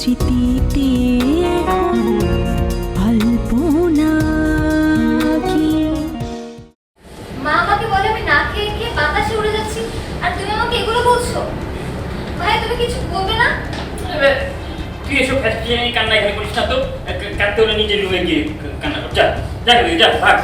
স্মৃতিতে কি? মা আমাকে বলে আমি না খেয়ে খেয়ে বাতাসে উড়ে যাচ্ছি আর তুমি আমাকে এগুলো বলছো? ভাই তুমি কিছু বলবে না? এবার তুই এসব কান্না এখানে করিস না তো? কাঁদতে হলে নিজের রুমে গিয়ে কান্না কর। যা যা যা ভাগ।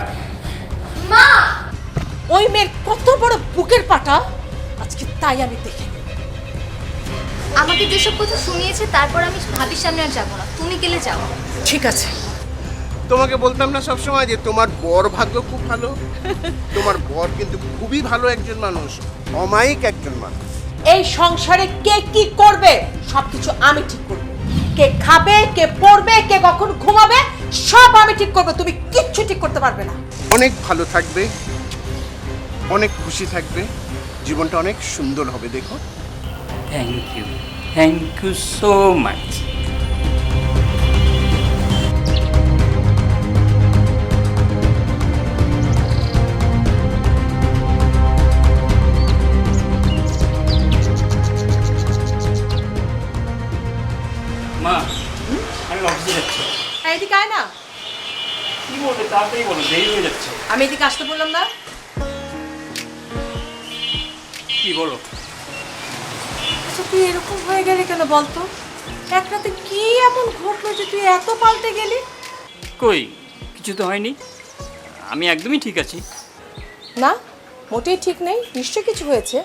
যেসব কথা শুনিয়েছে তারপর আমি ভাবির সামনে আর যাব না। তুমি গেলে যাও। ঠিক আছে। তোমাকে বলতাম না সবসময় যে তোমার বর ভাগ্য খুব ভালো। তোমার বর কিন্তু খুবই ভালো একজন মানুষ অমায়িক একজন মানুষ। এই সংসারে কে কি করবে সবকিছু আমি ঠিক করব। কে খাবে কে পড়বে কে কখন ঘুমাবে সব আমি ঠিক করব তুমি কিচ্ছু ঠিক করতে পারবে না। অনেক ভালো থাকবে অনেক খুশি থাকবে জীবনটা অনেক সুন্দর হবে দেখো। Thank you thank you so much মা আমি অফিসে যাচ্ছি এদিকে আয় না কি বলবে তাড়াতাড়ি বলো দেরি হয়ে যাচ্ছে আমি এদিকে আসতে বললাম না কি বলো আচ্ছা তুই এরকম হয়ে গেলি কেন বলতো? এক রাতে কি এমন ঘটলো যে তুই এত পাল্টে গেলি? কই? কিছু তো হয়নি। আমি একদমই ঠিক আছি। না মোটেই ঠিক নেই নিশ্চয় কিছু হয়েছে।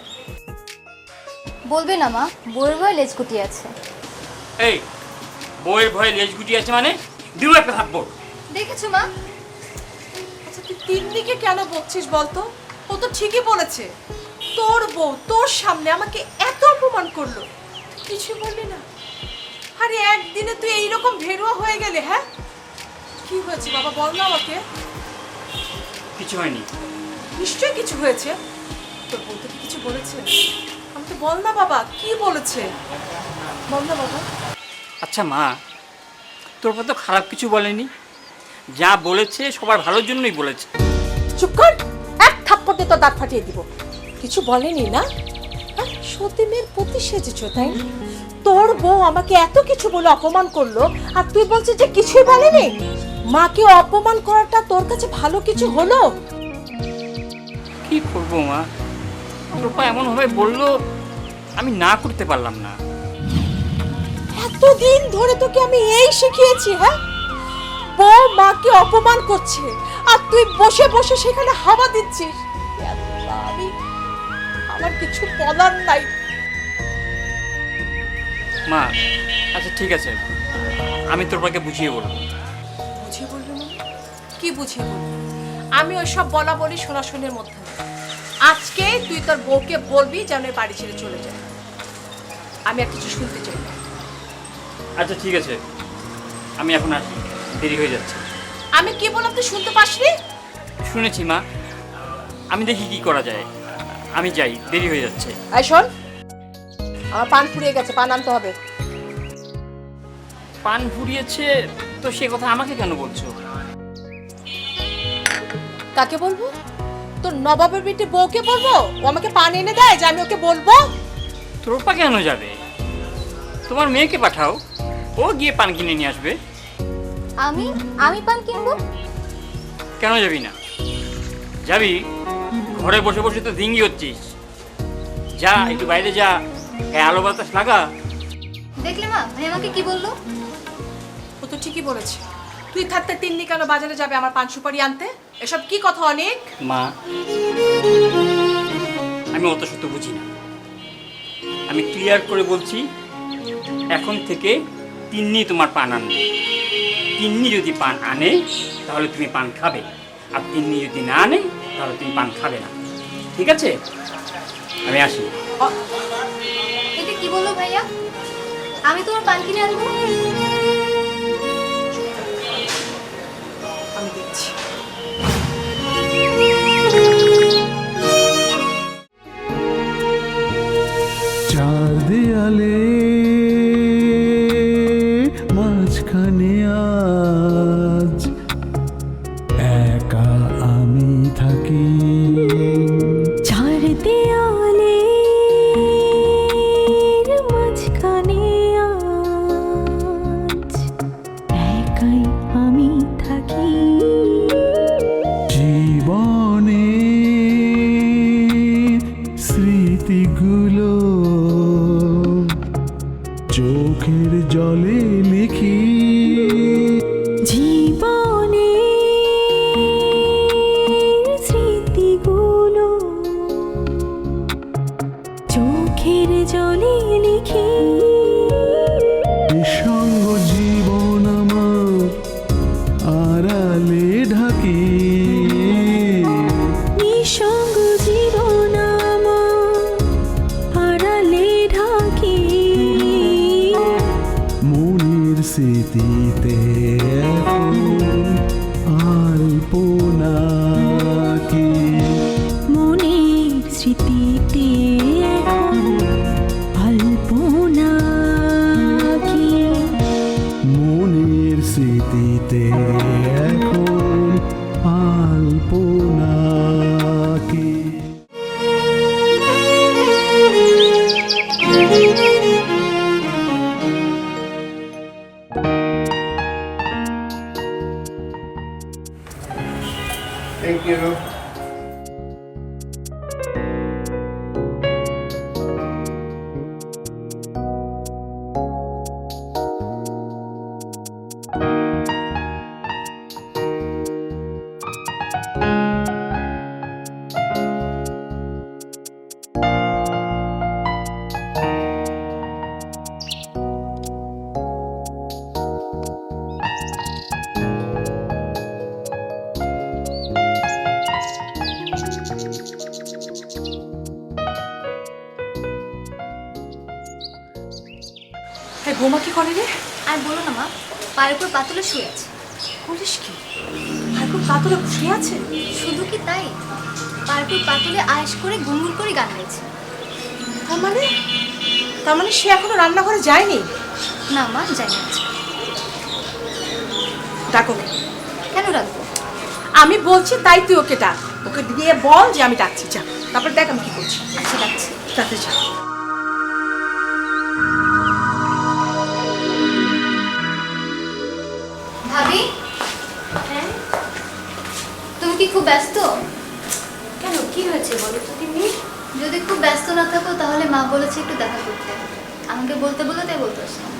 বলবে না মা বউয়ের ভয় লেজ গুটিয়ে আছে। এই বউয়ের ভয়ে লেজ গুটি আছে মানে? দিল একটা থাকব দেখেছ মা? আচ্ছা তুই তিন দিকে কেন বকছিস বলতো? ও তো ঠিকই বলেছে। তোর বউ তোর সামনে আমাকে এত অপমান করল। কিছু বললি না? আরে একদিনে তুই এইরকম ভেরুয়া হয়ে গেলে হ্যাঁ? কি হয়েছে বাবা বল না আমাকে। কিছু হয়নি। নিশ্চয়ই কিছু হয়েছে। তোর বউ তোকে কিছু বলেছে? আমাকে বল না বাবা কি বলেছে? বল না বাবা। আচ্ছা মা তোর তো খারাপ কিছু বলেনি। যা বলেছে সবার ভালোর জন্যই বলেছে। চুপ কর এক থাপ্পড় দিয়ে তোর দাঁত ফাটিয়ে দিব। কিছু বলেনি না? হ্যাঁ, সতী মেয়ের প্রতি সেজেছ তাই তোর বউ আমাকে এত কিছু বলে অপমান করল আর তুই বলছিস যে কিছুই বলেনি? মাকে অপমান করাটা তোর কাছে ভালো কিছু হলো? কি করব মা? রূপা এমনভাবে বলল আমি না করতে পারলাম না। এতদিন ধরে তোকে আমি এই শিখিয়েছি হ্যাঁ? বউ মাকে অপমান করছে আর তুই বসে বসে সেখানে হাওয়া দিচ্ছিস। আমার কিছু বলার নাই। মা আচ্ছা ঠিক আছে। আমি তোর পাকে বুঝিয়ে বলব। বুঝিয়ে বলবি মানে? কি বুঝিয়ে বলবি? আমি ওইসব বলা বলি শোনাশুনির মধ্যে আজকে তুই তোর বউকে বলবি যেন এই বাড়ি ছেড়ে চলে যায়। আমি আর কিছু শুনতে চাই না। আচ্ছা ঠিক আছে। আমি এখন আসি। দেরি হয়ে যাচ্ছে। আমি কি বললাম তুই শুনতে পাসনি? শুনেছি মা। আমি দেখি কি করা যায়। আমি যাই দেরি হয়ে যাচ্ছে। আই শোন আমার পান ফুরিয়ে গেছে পান আনতে হবে। পান ফুরিয়েছে? তো সে কথা আমাকে কেন বলছো? কাকে বলব? তোর নবাবের বেটে বউকে বলব? ও আমাকে পান এনে দেয় যে আমি ওকে বলব? তোর পা কেন যাবে? তোমার মেয়েকে পাঠাও। ও গিয়ে পান কিনে নিয়ে আসবে। আমি? আমি পান কিনবো? কেন যাবি না? যাবি? ঘরে বসে বসে তো দিঙ্গি হচ্ছিস। যা একটু বাইরে যা গায়ে আলো বাতাস লাগা। দেখলে মা ভাই আমাকে কি বলল? ও তো ঠিকই বলেছে। তুই থাকতে তিন্নি কেন বাজারে যাবে আমার পান সুপারি আনতে? এসব কি কথা অনেক? মা আমি অত শত বুঝি না। আমি ক্লিয়ার করে বলছি এখন থেকে তিন্নি তোমার পান আনবে। তিন্নি যদি পান আনে তাহলে তুমি পান খাবে। আর তিন্নি যদি না আনে তাহলে তুমি পান খাবে না। ঠিক আছে? আমি আসি। এটা কি বলল ভাইয়া? আমি তোমার পান কিনে আনব। আমি দেখছি। চার দেয়ালে মাঝখানে আজ একা আমি থাকি। সঙ্গ বোমা কি করে রে? আর বলো না মা পায়ের উপর পাতলে শুয়ে আছে। বলিস কি? আর খুব কাতরে শুয়ে আছে? শুধু কি তাই? পায়ের উপর পাতলে আয়েস করে গুনগুন করে গান গাইছে। তার মানে? তার মানে সে এখনও রান্নাঘরে যায়নি? না মা যাই না। আজকে। ডাকো কেন রাখব আমি বলছি তাই তুই ওকে ডাক। ওকে দিয়ে বল যে আমি ডাকছি যা। তারপর দেখ আমি কি করছি। আচ্ছা ডাকছি। তাতে যা। ভাবি? হ্যাঁ? তুমি কি খুব ব্যস্ত? কেন? কি হয়েছে বলো তো তুমি? যদি খুব ব্যস্ত না থাকো তাহলে মা বলেছে একটু দেখা করতে। আমাকে বলতে বলো তাই বলতে আসলাম।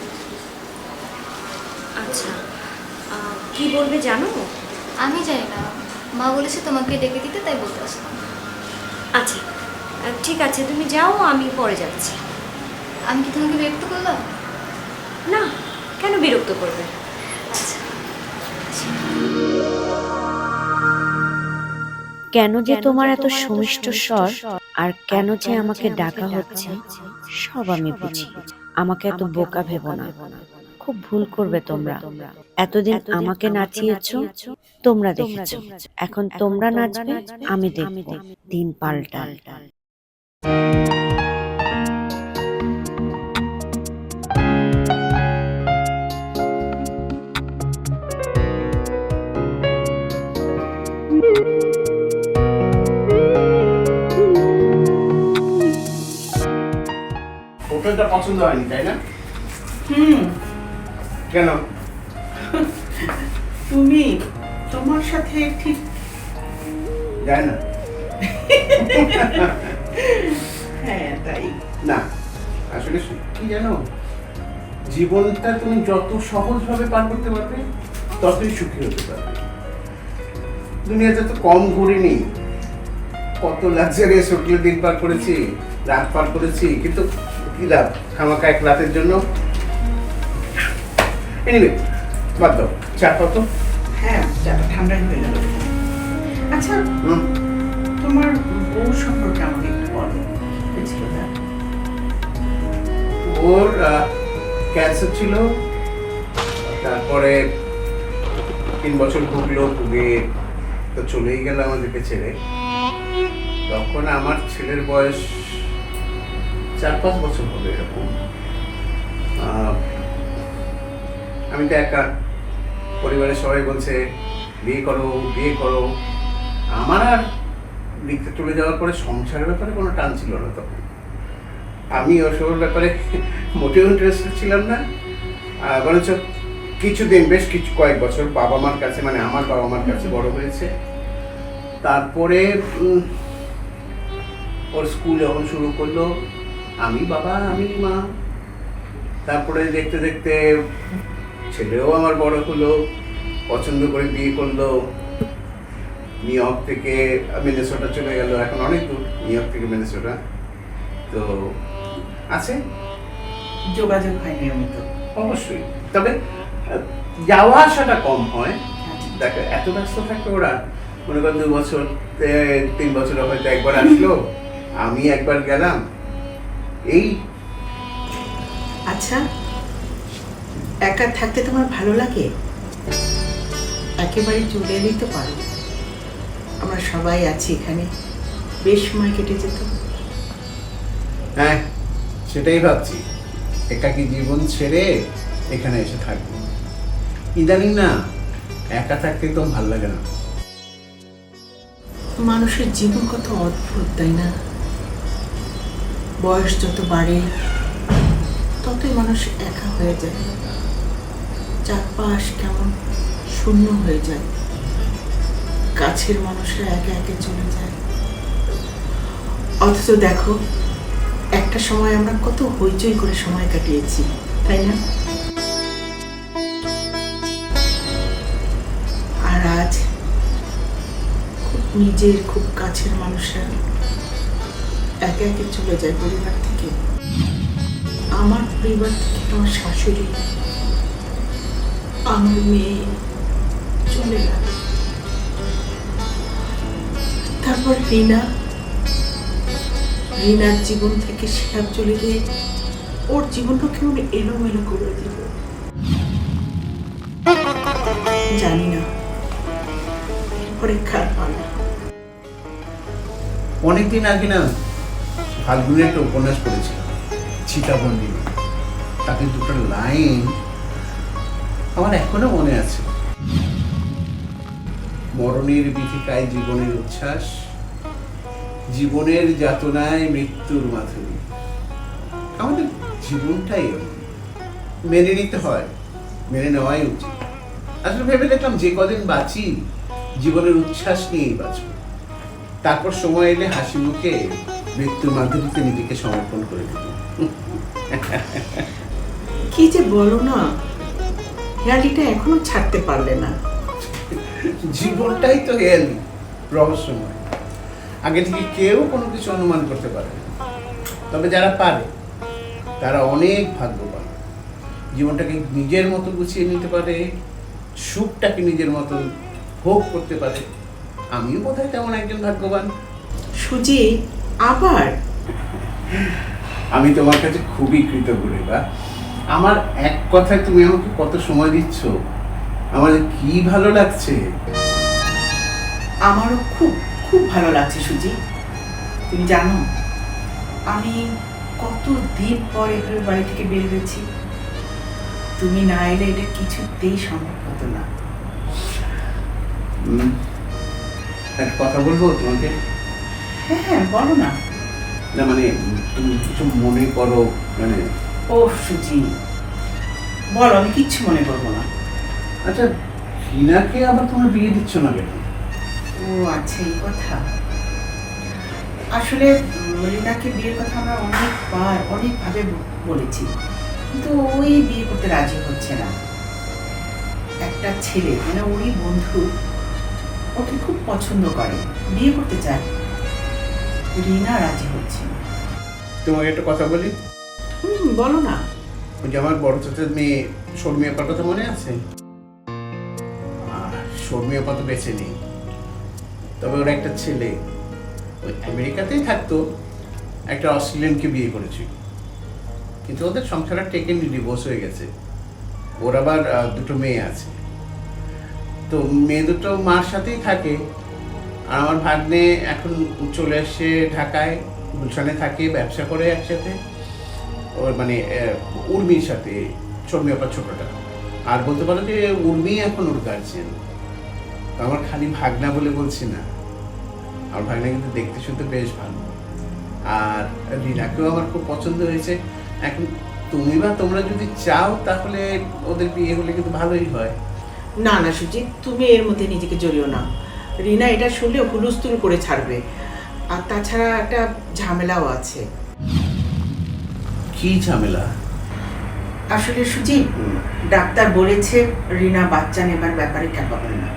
আচ্ছা। কি বলবে জানো? আমি জানি না। মা বলেছে তোমাকে ডেকে দিতে তাই বলতে আসলাম। আচ্ছা। ঠিক আছে তুমি যাও আমি পরে যাচ্ছি। আমি কি তোমাকে বিরক্ত করলাম? না কেন বিরক্ত করবে? কেন যে তোমার এত সুমিষ্ট স্বর আর কেন যে আমাকে ডাকা হচ্ছে সব আমি বুঝি। আমাকে এত বোকা ভেব না। খুব ভুল করবে তোমরা। এতদিন আমাকে নাচিয়েছ তোমরা দেখেছ। এখন তোমরা নাচবে আমি দেখব। দিন পাল্টা হোটেলটা পছন্দ হয়নি তাই না? হুম। কেন? তুমি তোমার সাথে ঠিক যায় না। হ্যাঁ তাই। না আসলে কি জানো? জীবনটা তুমি যত সহজভাবে পার করতে পারবে ততই সুখী হতে পারবে। দুনিয়াতে তো কম ঘুরিনি কত লাক্সারিয়াস হোটেলে দিন পার করেছি রাত পার করেছি কিন্তু কি লাভ খামাকা এক রাতের জন্য। এনিওয়ে বাদ দাও। চা কত হ্যাঁ চাটা ঠান্ডা হয়ে গেল। আচ্ছা তোমার বউ সম্পর্কে আমাকে একটু বলো। ছিল না? ওর ক্যান্সার ছিল। তারপরে তিন বছর ভুগলো ভুগে তো চলেই গেল আমাদেরকে ছেড়ে। তখন আমার ছেলের বয়স চার পাঁচ বছর হবে এরকম। আমি তো একা পরিবারের সবাই বলছে, বিয়ে করো বিয়ে করো। আমার আর লিখতে চলে যাওয়ার পরে সংসারের ব্যাপারে কোনো টান ছিল না তখন। আমি ওসবের ব্যাপারে মোটেও ইন্টারেস্টেড ছিলাম না। বরঞ্চ কিছুদিন, বেশ কিছু, কয়েক বছর বাবা মার কাছে মানে আমার বাবা মার কাছে বড় হয়েছে। তারপরে ওর স্কুল যখন শুরু করল আমি বাবা আমি মা। তারপরে দেখতে দেখতে ছেলেও আমার বড় হলো পছন্দ করে বিয়ে করল। নিউ ইয়র্ক থেকে মিনেসোটা চলে গেল এখন অনেক দূর নিউ ইয়র্ক থেকে মেনেসোটা। তো আছে। যোগাযোগ হয় নিয়মিত। অবশ্যই। তবে যাওয়া আসাটা কম হয়। দেখো এত ব্যস্ত থাকে ওরা। মনে কর দু বছর তিন বছর হয়তো একবার আসলো। আমি একবার গেলাম। এই আচ্ছা একা থাকতে তোমার ভালো লাগে? একেবারে চলে এলেই তো পারো। আমরা সবাই আছি এখানে। বেশ সময় কেটে যেত। হ্যাঁ সেটাই ভাবছি। একাকী জীবন ছেড়ে এখানে এসে থাকব। ইদানিং না একা থাকতে তো ভালো লাগে না। মানুষের জীবন কত অদ্ভুত তাই না? বয়স যত বাড়ে, ততই মানুষ একা হয়ে যায়। চারপাশ কেমন শূন্য হয়ে যায়। কাছের মানুষরা একে একে চলে যায়। অথচ দেখো, একটা সময় আমরা কত হইচই করে সময় কাটিয়েছি, তাই না? আর আজ খুব নিজের, খুব কাছের মানুষরা একে একে চলে যায় পরিবার থেকে। আমার পরিবার থেকে আমার শাশুড়ি, আমার মেয়ে চলে গেল। তারপর রিনা, রিনার জীবন থেকে শিহাব চলে গিয়ে ওর জীবনটা কেমন এলোমেলো করে দিল। জানি না। পরীক্ষার পালা অনেকদিন আগে না ফাল্গুনের একটা উপন্যাস পড়েছিলাম চিতাবন্দি তাতে দুটো লাইন আমার এখনও মনে আছে। মরণের বিথিকায় জীবনের উচ্ছ্বাস, জীবনের যাতনায় মৃত্যুর মাধুরী। আমাদের জীবনটাই মেনে নিতে হয়, মেনে নেওয়াই উচিত। আসলে ভেবে দেখলাম যে কদিন বাঁচি, জীবনের উচ্ছ্বাস নিয়েই বাঁচব। তারপর সময় এলে হাসি মুখে মৃত্যুর মাধ্যমে নিজেকে সমর্পণ করে দেব কি যে বলো না হেয়ালিটা এখনও ছাড়তে পারলে না। জীবনটাই তো হেয়ালি রহস্যময়। আগে থেকে কেউ কোনো কিছু অনুমান করতে পারে না। তবে যারা পারে তারা অনেক ভাগ্যবান। জীবনটাকে নিজের মতো গুছিয়ে নিতে পারে সুখটাকে নিজের মতো ভোগ করতে পারে। আমিও বোধহয় তেমন একজন ভাগ্যবান। সুজি আবার? আমি তোমার কাছে খুবই কৃতজ্ঞ রেবা আমার এক কথায় তুমি আমাকে কত সময় দিচ্ছ? আমার কি ভালো লাগছে? আমারও খুব খুব ভালো লাগছে সুজি। তুমি জানো আমি কত দিন পর এভাবে বাড়ি থেকে বের হয়েছি। তুমি না এলে এটা কিছুতেই সম্ভব হতো না। একটা কথা বলব তোমাকে? হ্যাঁ হ্যাঁ বলো না। না মানে তুমি কিছু মনে করো মানে? ও সুজি। বলো আমি কিচ্ছু মনে করব না। আচ্ছা হিনাকে আবার তুমি বিয়ে দিচ্ছ না কেন? ও আচ্ছা এই কথা। আসলে রিনাকে বিয়ের কথা আমরা অনেকবার অনেকভাবে বলেছি। কিন্তু ওই বিয়ে করতে রাজি হচ্ছে না। একটা ছেলে মানে ওরই বন্ধু ওকে খুব পছন্দ করে। বিয়ে করতে চায়। রিনা রাজি হচ্ছে না তোমাকে একটা কথা বলি? হুম বলো না। ওই যে আমার বড় চাচার মেয়ে শর্মী আপার কথা মনে আছে? আর শর্মী আপা তো বেঁচে নেই। তবে ওর একটা ছেলে ওই আমেরিকাতেই থাকতো একটা অস্ট্রেলিয়ানকে বিয়ে করেছিল কিন্তু ওদের সংসারটা টেকে টেকেনি ডিভোর্স হয়ে গেছে। ওর আবার আহ, দুটো মেয়ে আছে। তো মেয়ে দুটো মার সাথেই থাকে আর আমার ভাগ্নে এখন চলে এসে ঢাকায়, গুলশানে থাকে, ব্যবসা করে একসাথে। ওর মানে উর্মির সাথে শর্মী আপার ছোটটা। আর বলতে পারো যে উর্মি এখন ওর গার্জিয়ান আমার খালি ভাগনা বলে বলছি না। আমার ভাগনা কিন্তু দেখতে শুনতে বেশ ভালো। আর রিনাকেও আমার খুব পছন্দ হয়েছে। এখন তুমি বা তোমরা যদি চাও, তাহলে ওদের বিয়ে হলে কিন্তু ভালোই হয়। না না, সুজিত, তুমি এর মধ্যে নিজেকে জড়িও না। রিনা এটা শুনলে হুলস্থুল করে ছাড়বে। আর তাছাড়া একটা ঝামেলাও আছে। কি ঝামেলা? আসলে সুজি ডাক্তার বলেছে রিনা বাচ্চা নেবার ব্যাপারে ক্যাপাবল না।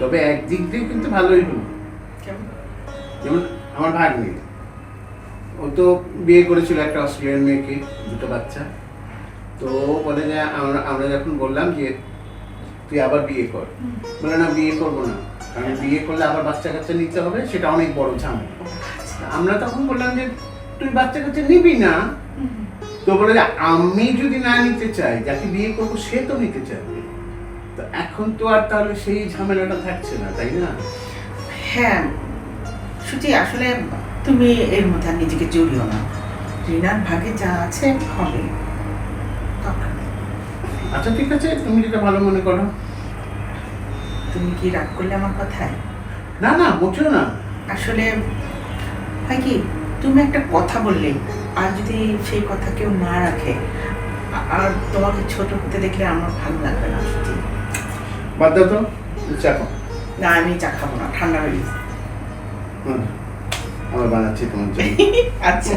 তবে একদিক দিয়ে কিন্তু ভালোই হলো। যেমন আমার ভাগ্নি ও তো বিয়ে করেছিল একটা অস্ট্রেলিয়ান মেয়েকে দুটো বাচ্চা। তো বলে যে আমরা আমরা যখন বললাম যে তুই আবার বিয়ে কর। বলে না বিয়ে করব না। কারণ বিয়ে করলে আবার বাচ্চা কাচ্চা নিতে হবে সেটা অনেক বড় ঝামেলা। আমরা তখন বললাম যে তুই বাচ্চা কাচ্চা নিবি না। তো বলে যে আমি যদি না নিতে চাই যাকে বিয়ে করব সে তো নিতে চাইবে। তো এখন তো আর তাহলে সেই ঝামেলাটা থাকছে না তাই না? হ্যাঁ। সুজি আসলে তুমি এর মধ্যে নিজেকে জড়িও না। রিনার ভাগে যা আছে হবে। আচ্ছা ঠিক আছে তুমি যেটা ভালো মনে করো। তুমি কি রাগ করলে আমার কথায়? না না মোটেও না। আসলে হয় কি তুমি একটা কথা বললে আর যদি সেই কথা কেউ না রাখে আর তোমাকে ছোট হতে দেখলে আমার ভালো লাগবে না সত্যি। বাদ দাও তো চাকো না আমি চা খাব না ঠান্ডা হয়ে গেছে। হুম আবার বানাচ্ছি তোমার জন্য। আচ্ছা।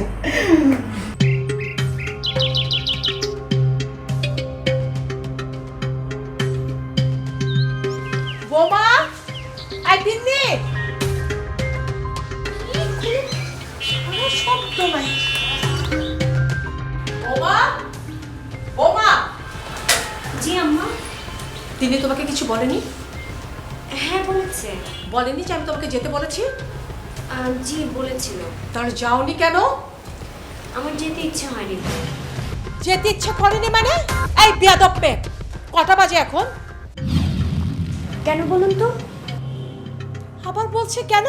নাই। বোমা বোমা জি আম্মা। তিনি তোমাকে কিছু বলেনি? হ্যাঁ বলেছে। বলেনি যে আমি তোমাকে যেতে বলেছি? জি বলেছিল। তাহলে যাওনি কেন? আমার যেতে ইচ্ছে হয়নি। যেতে ইচ্ছে করেনি মানে? এই বিয়াদব মেয়ে কটা বাজে এখন? কেন বলুন তো? আবার বলছে কেন?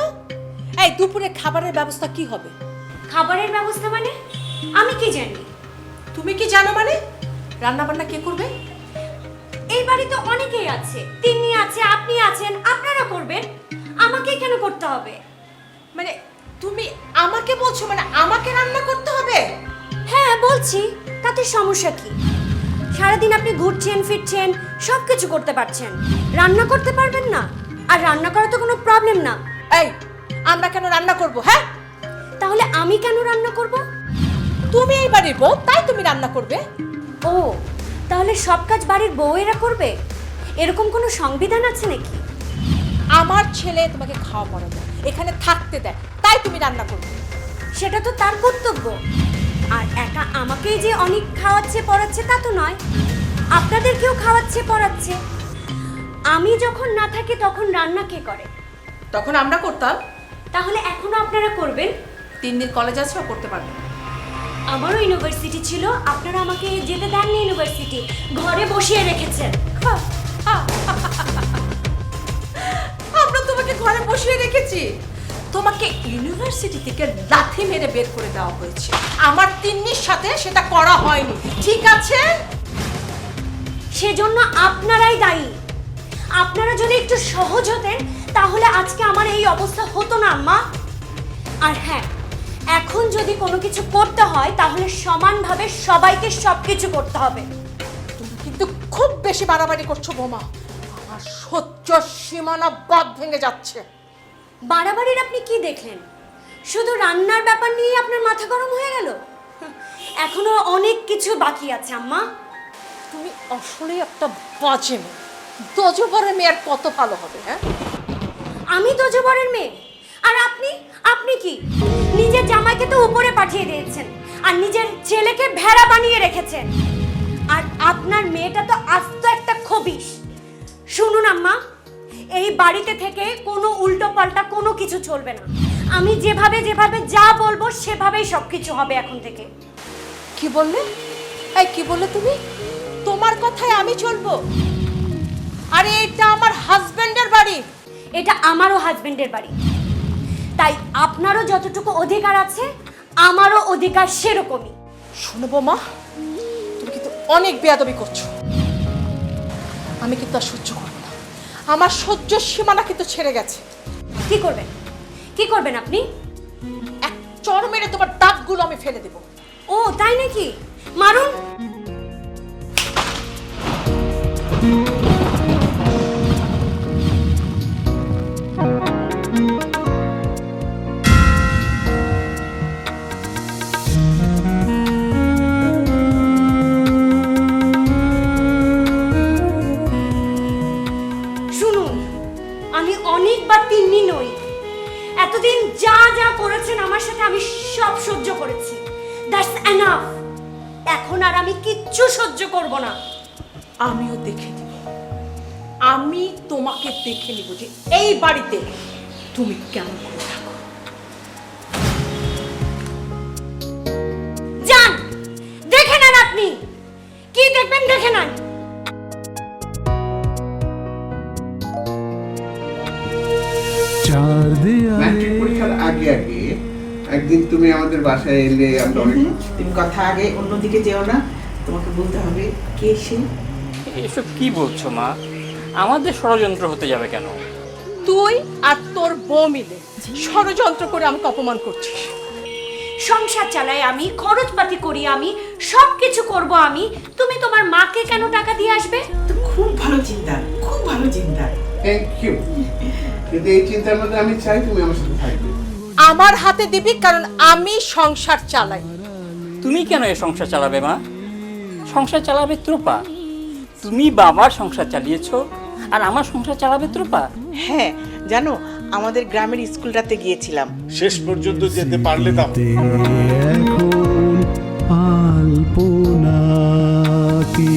এই দুপুরে খাবারের ব্যবস্থা কি হবে? খাবারের ব্যবস্থা মানে? আমি কি জানি? তুমি কি জানো মানে? রান্না বান্না কে করবে? এই বাড়িতে অনেকেই আছে। তিনি আছে আপনি আছেন আপনারা করবেন। আমাকে কেন করতে হবে? মানে তুমি আমাকে বলছো মানে আমাকে রান্না করতে হবে? হ্যাঁ বলছি। তাতে সমস্যা কি? সারাদিন আপনি ঘুরছেন ফিরছেন সব কিছু করতে পারছেন। রান্না করতে পারবেন না? আর রান্না করা তো কোনো প্রবলেম না। এই আমরা কেন রান্না করব হ্যাঁ? তাহলে আমি কেন রান্না করব? তুমি এই বাড়ির বউ তাই তুমি রান্না করবে। ও তাহলে সব কাজ বাড়ির বউয়েরা করবে? এরকম কোনো সংবিধান আছে নাকি? আমার ছেলে তোমাকে খাওয়া পড়াবে এখানে থাকতে দেয় তাই তুমি রান্না করবে। সেটা তো তার কর্তব্য। আর একা আমাকেই যে অনেক খাওয়াচ্ছে পড়াচ্ছে তা তো নয়। আপনাদেরকেও খাওয়াচ্ছে পড়াচ্ছে। আমি যখন না থাকি তখন রান্না কে করে? তখন আমরা করতাম। তাহলে এখনও আপনারা করবেন? তিন দিন কলেজ আছে ও করতে পারবে আমারও ইউনিভার্সিটি ছিল আপনারা আমাকে যেতে দেননি ইউনিভার্সিটি ঘরে বসিয়ে রেখেছেন। আমরা তোমাকে ঘরে বসিয়ে রেখেছি। তোমাকে ইউনিভার্সিটি থেকে লাথি মেরে বের করে দেওয়া হয়েছে। আমার তিন্নির সাথে সেটা করা হয়নি। ঠিক আছে? সেজন্য আপনারাই দায়ী। আপনারা যদি একটু সহজ হতেন তাহলে আজকে আমার এই অবস্থা হতো না আম্মা। আর হ্যাঁ এখন যদি কোনো কিছু করতে হয় তাহলে সমানভাবে সবাইকে সব কিছু করতে হবে। তুমি কিন্তু খুব বেশি বাড়াবাড়ি করছ বোমা। আমার সহ্য সীমানা বাদ ভেঙে যাচ্ছে। বাড়াবাড়ির আপনি কি দেখলেন? শুধু রান্নার ব্যাপার নিয়ে আপনার মাথা গরম হয়ে গেল? এখনও অনেক কিছু বাকি আছে আম্মা। তুমি আসলেই একটা বাজে মেয়ে। দজবরের মেয়ে আর কত ভালো হবে হ্যাঁ? আমি তো জবরের মেয়ে। আর আপনি? নিজের জামাইকে তো উপরে পাঠিয়ে দিয়েছেন আর নিজের ছেলেকে ভেড়া বানিয়ে রেখেছেন। আর আপনার মেয়েটা তো আস্ত একটা খবিস শুনুন আম্মা এই বাড়িতে থেকে কোনো উল্টো পাল্টা কোনো কিছু চলবে না। আমি যেভাবে যেভাবে যা বলব সেভাবেই সব কিছু হবে এখন থেকে। কি বললে? এই কি বললে তুমি? তোমার কথায় আমি চলবো। আরে এটা আমার হাজবেন্ডের বাড়ি। এটা আমারও হাজবেন্ডের বাড়ি। তাই আপনারও যতটুকু অধিকার আছে আমারও অধিকার সেরকমই। শুনব মা তুমি কিন্তু অনেক বেয়াদবি করছ। আমি কিন্তু আর সহ্য করব না। আমার সহ্য সীমানা কিন্তু ছেড়ে গেছে। কি করবেন? কি করবেন আপনি? এক চর মেরে তোমার দাঁতগুলো আমি ফেলে দেবো। ও তাই নাকি? মারুন! আমিও দেখে নিব। আমি তোমাকে দেখে নিব যে এই বাড়িতে তুমি কেমন করে থাকো। যান দেখে নেন আপনি। কি দেখবেন দেখে নেন। ম্যাট্রিক পরীক্ষার আগে আগে একদিন তুমি আমাদের বাসায় এলে আমরা অনেক তুমি কথা আগে অন্যদিকে যেও না। তোমাকে বলতে হবে কে সে? এসব কি বলছো মা? আমাদের ষড়যন্ত্র হতে যাবে কেন? তুই আর তোর বউ মিলে ষড়যন্ত্র করে আমাকে অপমান করছিস। সংসার চালাই আমি খরচপাতি করি আমি সব কিছু করব আমি। তুমি তোমার মাকে কেন টাকা দিয়ে আসবে? তো খুব ভালো চিন্তা খুব ভালো চিন্তা। থ্যাংক ইউ কিন্তু এই চিন্তার মধ্যে আমি চাই তুমি আমার সাথে থাকবে। আমার হাতে দিবি কারণ আমি সংসার চালাই। তুমি কেন এই সংসার চালাবে মা? সংসার চালাবে ত্রোপা। তুমি বাবার সংসার চালিয়েছো আর আমার সংসার চালাবে ত্রুপা? হ্যাঁ জানো আমাদের গ্রামের স্কুলটাতে গিয়েছিলাম। শেষ পর্যন্ত যেতে পারলে তা এখন আলপনা কি?